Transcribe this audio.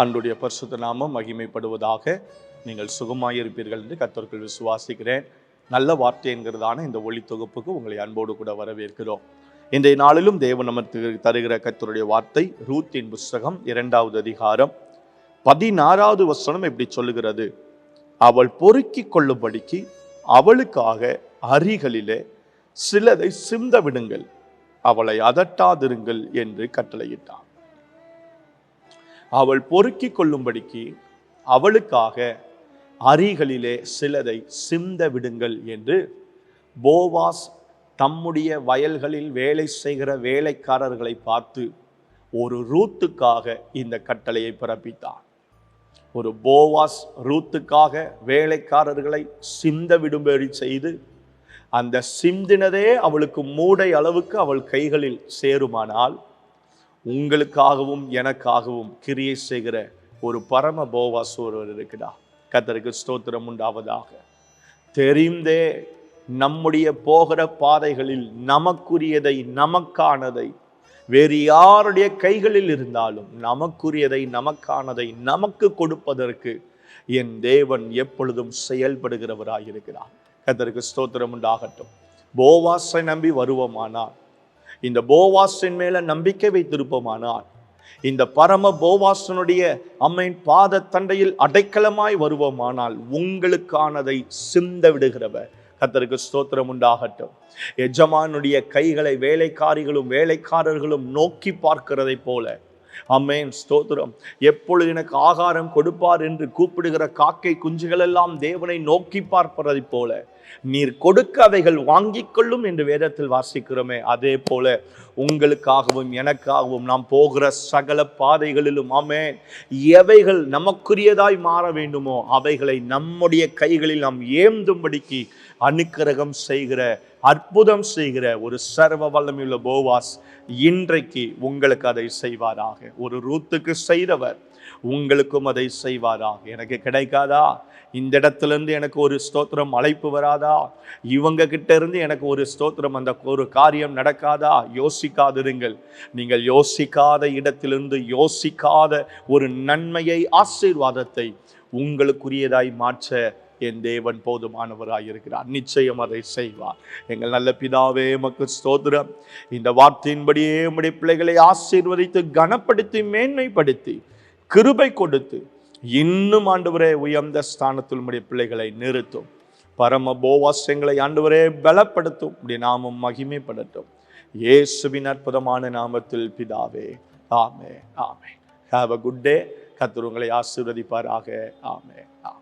ஆண்டுடைய பரிசுத்த நாமம் மகிமைப்படுவதாக நீங்கள் சுகமாயிருப்பீர்கள் என்று கத்தர்கள் விசுவாசிக்கிறேன். நல்ல வார்த்தை என்கிறதான இந்த ஒளி தொகுப்புக்கு உங்களை அன்போடு கூட வரவேற்கிறோம். இன்றைய நாளிலும் தேவன் நமக்கு தருகிற கத்தருடைய வார்த்தை ரூத்தின் புஸ்தகம் இரண்டாவது அதிகாரம் பதினாறாவது வசனம் இப்படி சொல்லுகிறது. அவள் பொறுக்கி கொள்ளும்படிக்கு அவளுக்காக அரிகளிலே சிலதை சிந்த விடுங்கள். அவளை அதட்டாதிருங்கள் என்று கட்டளையிட்டான். அவள் பொறுக்கிக் கொள்ளும்படிக்கு அவளுக்காக அரிகளிலே சிலதை சிந்த விடுங்கள் என்று போவாஸ் தம்முடைய வயல்களில் வேலை செய்கிற வேலைக்காரர்களை பார்த்து ஒரு ரூத்துக்காக இந்த கட்டளையை பிறப்பித்தான் ஒரு போவாஸ் ரூத்துக்காக வேலைக்காரர்களை சிந்த விடும்படி செய்து அந்த சிந்தினதே அவளுக்கு மூடை அளவுக்கு அவள் கைகளில் சேருமானால் உங்களுக்காகவும் எனக்காகவும் கிரியை செய்கிற ஒரு பரம போவாஸ் ஒருவர் இருக்குதா கத்தருக்கு ஸ்தோத்திரம் உண்டாவதாக. தெரிந்தே நம்முடைய போகிற பாதைகளில் நமக்குரியதை நமக்கானதை வேறு யாருடைய கைகளில் இருந்தாலும் நமக்குரியதை நமக்கானதை நமக்கு கொடுப்பதற்கு என் தேவன் எப்பொழுதும் செயல்படுகிறவராக இருக்கிறார் கத்தருக்கு ஸ்தோத்திரம் உண்டாகட்டும். போவாஸை நம்பி வருவோமானால் இந்த போவாஸின் மேலே நம்பிக்கை வைத்திருப்போமானால் இந்த பரம போவாசனுடைய அம்மையின் பாத தண்டையில் அடைக்கலமாய் வருவோமானால் உங்களுக்கானதை சிந்த விடுகிறவர். கத்தருக்கு ஸ்தோத்திரம் உண்டாகட்டும். எஜமானுடைய கைகளை வேலைக்காரிகளும் வேலைக்காரர்களும் நோக்கி பார்க்கிறதை போல அம்மேன் ஸ்தோத்திரம். எப்பொழுது எனக்கு ஆகாரம் கொடுப்பார் என்று கூப்பிடுகிற காக்கை குஞ்சுகள் எல்லாம் தேவனை நோக்கி பார்ப்பதை போல நீர் கொடுக்க அவைகள் வாங்கிக் கொள்ளும் என்று வேதத்தில் வாசிக்கிறோமே. அதே போல உங்களுக்காகவும் எனக்காகவும் நாம் போகிற சகல பாதைகளிலும் ஆமே எவைகள் நமக்குரியதாய் மாற வேண்டுமோ அவைகளை நம்முடைய கைகளில் நாம் ஏந்தும்படிக்கு அனுக்கிரகம் செய்கிற அற்புதம் செய்கிற ஒரு சர்வ வல்லமையுள்ள போவாஸ் இன்றைக்கு உங்களுக்கு அதை செய்வாராக. ஒரு ரூத்துக்கு செய்தவர் உங்களுக்கும் அதை செய்வாராக. எனக்கு கிடைக்காதா? இந்த இடத்துல இருந்து எனக்கு ஒரு ஸ்தோத்திரம் அழைப்பு வராதா? இவங்க கிட்ட இருந்து எனக்கு ஒரு ஸ்தோத்திரம் அந்த ஒரு காரியம் நடக்காதா? யோசிக்காதிருங்கள். நீங்கள் யோசிக்காத இடத்திலிருந்து யோசிக்காத ஒரு நன்மையை ஆசீர்வாதத்தை உங்களுக்குரியதாய் மாற்ற என் தேவன் போதுமானவராக இருக்கிறார். நிச்சயம் அதை செய்வார். எங்கள் நல்ல பிதாவே மக்கு ஸ்தோத்திரம். இந்த வார்த்தையின்படியே உடைய பிள்ளைகளை ஆசீர்வதித்து கனப்படுத்தி மேன்மைப்படுத்தி கிருபை கொடுத்து இன்னும் ஆண்டவரே உயர்ந்த ஸ்தானத்தில் உடைய பிள்ளைகளை நிறுத்தும். பரம போவாசங்களை ஆண்டவரே பலப்படுத்தும். உடைய நாமம் மகிமைப்படட்டும். இயேசுவின் அற்புதமான நாமத்தில் பிதாவே ஆமே ஆமே ஹாவ் அ குட் டே கத்துருங்களை உங்களை ஆசீர்வதிப்பாராக. ஆமே ஆமே